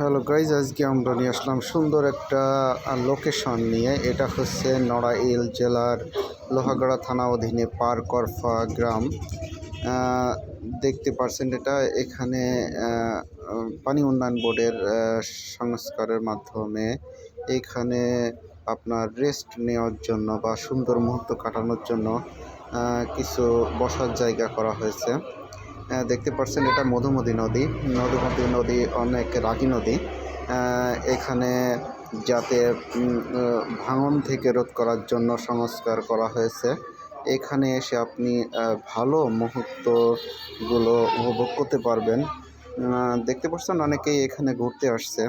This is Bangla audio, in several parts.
হ্যালো গাইজ, আজকে আমরা নিয়ে আসলাম সুন্দর একটা লোকেশন নিয়ে। এটা হচ্ছে নড়াইল জেলার লোহাগড়া থানা অধীনে পারকরফা গ্রাম। দেখতে পারছেন এটা এখানে পানি উন্নয়ন বোর্ডের সংস্কারের মাধ্যমে এখানে আপনার রেস্ট নেওয়ার জন্য বা সুন্দর মুহূর্ত কাটানোর জন্য কিছু বসার জায়গা করা হয়েছে। দেখতে পাচ্ছেন এটা মধুমতি নদী। মধুমতি নদী অনেক রাগী নদী। এখানে যাতে ভাঙন থেকে রোধ করার জন্য সংস্কার করা হয়েছে। এখানে এসে আপনি ভালো মুহূর্তগুলো উপভোগ করতে পারবেন। দেখতে পাচ্ছেন অনেকেই এখানে ঘুরতে আসছে।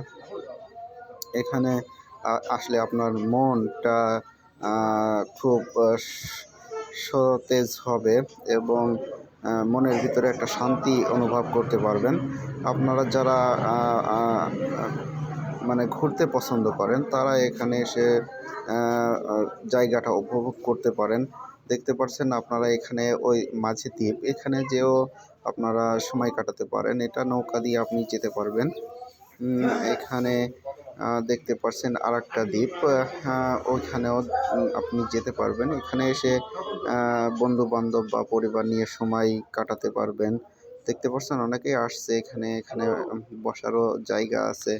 এখানে আসলে আপনার মনটা খুব সতেজ হবে এবং মনের ভিতরে একটা শান্তি অনুভব করতে পারবেন। আপনারা যারা মানে ঘুরতে পছন্দ করেন, তারা এখানে এসে জায়গাটা উপভোগ করতে পারেন। দেখতে পাচ্ছেন আপনারা এখানে ওই মাঝে দ্বীপ। এখানে যেও আপনারা সময় কাটাতে পারেন। এটা নৌকা দিয়ে আপনি যেতে পারবেন। এখানে দেখতে পারছেন আর একটা দ্বীপ ওইখানেও আপনি যেতে পারবেন। এখানে এসে বন্ধু বান্ধব বা পরিবার নিয়ে সময় কাটাতে পারবেন। দেখতে পাচ্ছেন অনেকেই আসছে এখানে। এখানে বসারও জায়গা আছে।